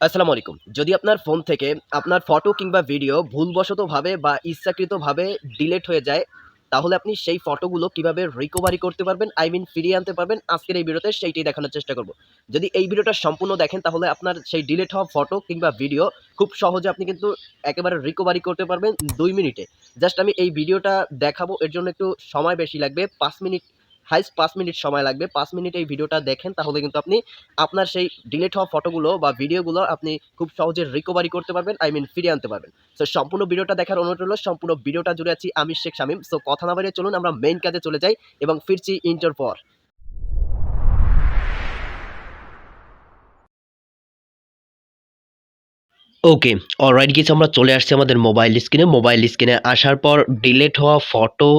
আসসালামু আলাইকুম। যদি আপনার ফোন থেকে আপনার ফটো কিংবা ভিডিও ভুলবশতভাবে বা ইচ্ছাকৃতভাবে ডিলেট হয়ে যায়, তাহলে আপনি সেই ফটোগুলো কীভাবে রিকভারি করতে পারবেন আই মিন ফিরিয়ে আনতে পারবেন, আজকের এই ভিডিওতে সেইটাই দেখানোর চেষ্টা করব। যদি এই ভিডিওটা সম্পূর্ণ দেখেন, তাহলে আপনার সেই ডিলেট হওয়া ফটো কিংবা ভিডিও খুব সহজে আপনি কিন্তু একেবারে রিকভারি করতে পারবেন দুই মিনিটে। জাস্ট আমি এই ভিডিওটা দেখাবো, এর জন্য একটু সময় বেশি লাগবে, পাঁচ মিনিট হাইস্ট পাঁচ মিনিট সময় লাগবে। পাঁচ মিনিট এই ভিডিওটা দেখেন, তাহলে কিন্তু আপনি আপনার সেই ডিলেট হওয়া ফটোগুলো বা ভিডিওগুলো আপনি খুব সহজে রিকভারি করতে পারবেন আই মিন ফিরিয়ে আনতে পারবেন। সো সম্পূর্ণ ভিডিওটা দেখার অনুরোধ হলো সম্পূর্ণ ভিডিওটা জুড়ে আছি আমি শেখ শামিম। সো কথা না বাড়িয়ে চলুন, আমরা মেইন কাজে চলে যাই এবং ফিরছি ইন্টার পর। ওকে অলরাইট কিছু আমরা চলে আসছি আমাদের মোবাইল স্ক্রিনে মোবাইল স্ক্রিনে আসার পর ডিলেট হওয়া ফটো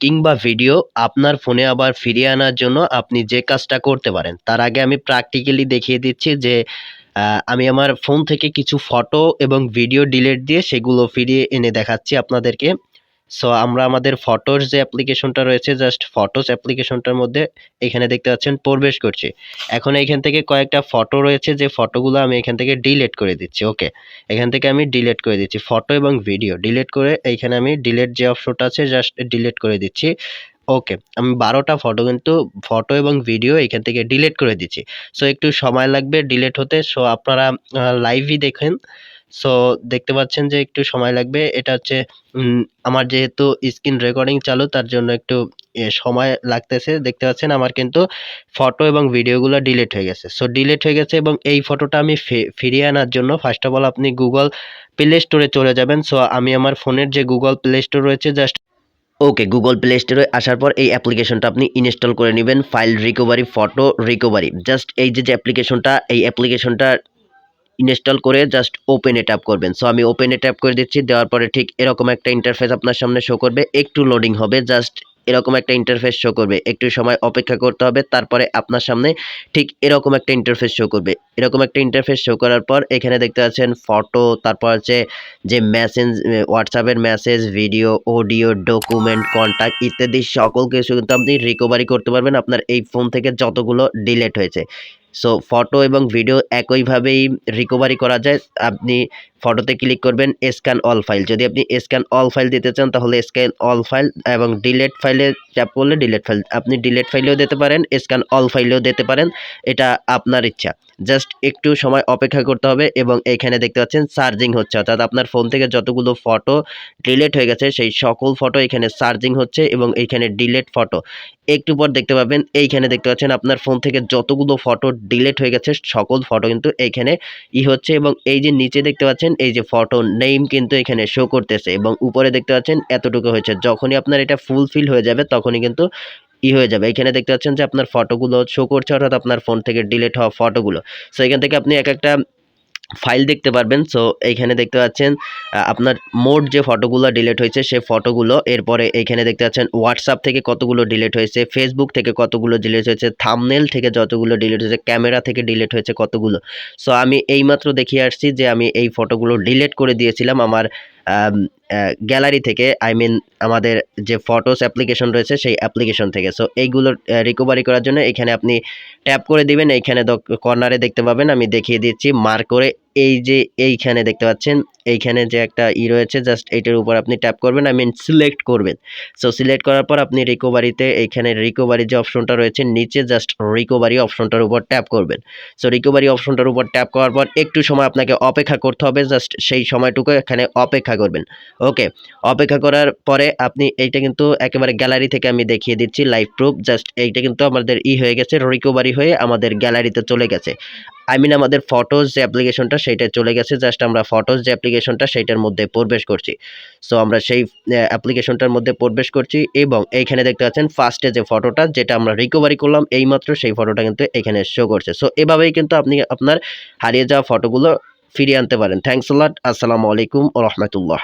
কিংবা ভিডিও আপনার ফোনে আবার ফিরিয়ে আনার জন্য আপনি যে কাজটা করতে পারেন, তার আগে আমি প্র্যাকটিক্যালি দেখিয়ে দিচ্ছি যে আমি আমার ফোন থেকে কিছু ফটো এবং ভিডিও ডিলিট দিয়ে সেগুলো ফিরিয়ে এনে দেখাচ্ছি আপনাদেরকে। সো আমরা আমাদের ফটোস যে অ্যাপ্লিকেশনটা রয়েছে জাস্ট ফটোস অ্যাপ্লিকেশনটার মধ্যে এখানে দেখতে পাচ্ছেন প্রবেশ করছি। এখন এখান থেকে কয়েকটা ফটো রয়েছে, যে ফটোগুলো আমি এখান থেকে ডিলিট করে দিচ্ছি ওকে এখান থেকে আমি ডিলিট করে দিচ্ছি ফটো এবং ভিডিও ডিলিট করে এইখানে আমি ডিলিট যে অপশনটা আছে জাস্ট ডিলিট করে দিচ্ছি ওকে আমি বারোটা ফটো কিন্তু ফটো এবং ভিডিও এখান থেকে ডিলিট করে দিচ্ছি। সো একটু সময় লাগবে ডিলিট হতে। সো আপনারা লাইভই দেখেন। সো দেখতে পাচ্ছেন যে একটু সময় লাগবে। এটা হচ্ছে আমার যেহেতু স্ক্রিন রেকর্ডিং চালু, তার জন্য একটু সময় লাগতেছে। দেখতে পাচ্ছেন আমার কিন্তু ফটো এবং ভিডিওগুলো ডিলিট হয়ে গেছে। সো ডিলিট হয়ে গেছে এবং এই ফটোটা আমি ফিরিয়ে আনার জন্য ফার্স্ট অফ অল আপনি গুগল প্লে স্টোরে চলে যাবেন। সো আমি আমার ফোনের যে গুগল প্লে স্টোর রয়েছে জাস্ট ওকে গুগল প্লে স্টোরে আসার পর এই অ্যাপ্লিকেশনটা আপনি ইনস্টল করে নেবেন। File recovery photo recovery just এই যে যে অ্যাপ্লিকেশনটা এই অ্যাপ্লিকেশনটা ইনস্টল করে জাস্ট ওপেনে ট্যাপ করবেন। সো আমি ওপেনে ট্যাপ করে দিচ্ছি, দেওয়ার পরে ঠিক এরকম একটা ইন্টারফেস আপনার সামনে শো করবে। একটু লোডিং হবে জাস্ট এরকম একটা ইন্টারফেস শো করবে। একটু সময় অপেক্ষা করতে হবে, তারপরে আপনার সামনে ঠিক এরকম একটা ইন্টারফেস শো করবে। এরকম একটা ইন্টারফেস শো করার পর এখানে দেখতে পাচ্ছেন ফটো তারপর হচ্ছে যে মেসেজ হোয়াটসঅ্যাপের message video audio document contact ইত্যাদি সকল কিছু কিন্তু আপনি রিকভারি করতে পারবেন। আপনার এই ফোন থেকে যতগুলো ডিলেট হয়েছে। সো ফটো এবং ভিডিও একইভাবেই রিকভারি করা যায়। আপনি ফটোতে ক্লিক করবেন স্ক্যান অল ফাইল যদি আপনি স্ক্যান অল ফাইল দিতে চান, তাহলে স্ক্যান অল ফাইল এবং ডিলেট ফাইলে ট্যাপ করলে ডিলেট ফাইল আপনি ডিলেট ফাইলেও দিতে পারেন স্ক্যান অল ফাইলেও দিতে পারেন, এটা আপনার ইচ্ছা। জাস্ট একটু সময় অপেক্ষা করতে হবে এবং এখানে দেখতে পাচ্ছেন চার্জিং হচ্ছে। অর্থাৎ আপনার ফোন থেকে যতগুলো ফটো ডিলেট হয়ে গেছে, সেই সকল ফটো এখানে চার্জিং হচ্ছে এবং এইখানে ডিলেট ফটো একটু পর দেখতে পাবেন, এইখানে দেখতে পাচ্ছেন আপনার ফোন থেকে যতগুলো ফটো ডিলেট হয়ে গেছে, সকল ফটো কিন্তু এইখানে ই হচ্ছে এবং এই যে নিচে দেখতে পাচ্ছেন এই যে ফটো নেইম কিন্তু এখানে শো করতেছে এবং উপরে দেখতে পাচ্ছেন এতটুকু হয়েছে। যখনই আপনার এটা ফুলফিল হয়ে যাবে, তখনই কিন্তু ই হয়ে যাবে। এখানে দেখতে পাচ্ছেন যে আপনার ফটোগুলো শো করছে, অর্থাৎ আপনার ফোন থেকে ডিলেট হওয়া ফটোগুলো সো এখান থেকে আপনি এক একটা ফাইল দেখতে পারবেন। সো এইখানে দেখতে পাচ্ছেন আপনার মোট যে ফটোগুলো ডিলিট হয়েছে, সে ফটোগুলো, এরপরে এইখানে দেখতে পাচ্ছেন হোয়াটসঅ্যাপ থেকে কতগুলো ডিলিট হয়েছে ফেসবুক থেকে কতগুলো ডিলিট হয়েছে থামনেল থেকে যতগুলো ডিলিট হয়েছে ক্যামেরা থেকে ডিলিট হয়েছে কতগুলো। সো আমি এইমাত্র দেখিয়ে আসছি যে আমি এই ফটোগুলো ডিলিট করে দিয়েছিলাম আমার গ্যালারি থেকে আই মিন আমাদের যে ফটোস অ্যাপ্লিকেশন রয়েছে, সেই অ্যাপ্লিকেশন থেকে। সো এইগুলো রিকভারি করার জন্য এখানে আপনি ট্যাপ করে দিবেন। এইখানে কর্নারে দেখতে পাবেন। আমি দেখিয়ে দিচ্ছি মার্ক করে এই যে এইখানে দেখতে পাচ্ছেন, এইখানে যে একটা ই রয়েছে জাস্ট এইটার উপর আপনি ট্যাপ করবেন আই মিন সিলেক্ট করবেন। সো সিলেক্ট করার পর আপনি রিকোভারিতে এইখানে রিকোভারি যে অপশনটা রয়েছে, নিচে জাস্ট রিকোভারি অপশনটার উপর ট্যাপ করবেন। সো রিকোভারি অপশনটার উপর ট্যাপ করার পর একটু সময় আপনাকে অপেক্ষা করতে হবে জাস্ট সেই সময়টুকু এখানে অপেক্ষা করবেন। ওকে অপেক্ষা করার পরে আপনি এইটা কিন্তু একেবারে গ্যালারি থেকে আমি দেখিয়ে দিচ্ছি লাইভ প্রুফ জাস্ট এইটা কিন্তু আমাদের ই হয়ে গেছে রিকোভারি হয়ে আমাদের গ্যালারিতে চলে গেছে। আই মিন আমাদের ফটোজ যে অ্যাপ্লিকেশনটা সেইটা চলে গেছে। জাস্ট আমরা ফটোজ যে অ্যাপ্লিকেশনটা সেইটার মধ্যে প্রবেশ করছি। সো আমরা সেই অ্যাপ্লিকেশনটার মধ্যে প্রবেশ করছি এবং এইখানে দেখতে পাচ্ছেন ফার্স্টে যে ফটোটা যেটা আমরা রিকভারি করলাম, এইমাত্র সেই ফটোটা কিন্তু এখানে শো করছে। সো এভাবেই কিন্তু আপনি আপনার হারিয়ে যাওয়া ফটোগুলো ফিরিয়ে আনতে পারেন। থ্যাংকস লট আসসালামু আলাইকুম রহমতুল্লাহ।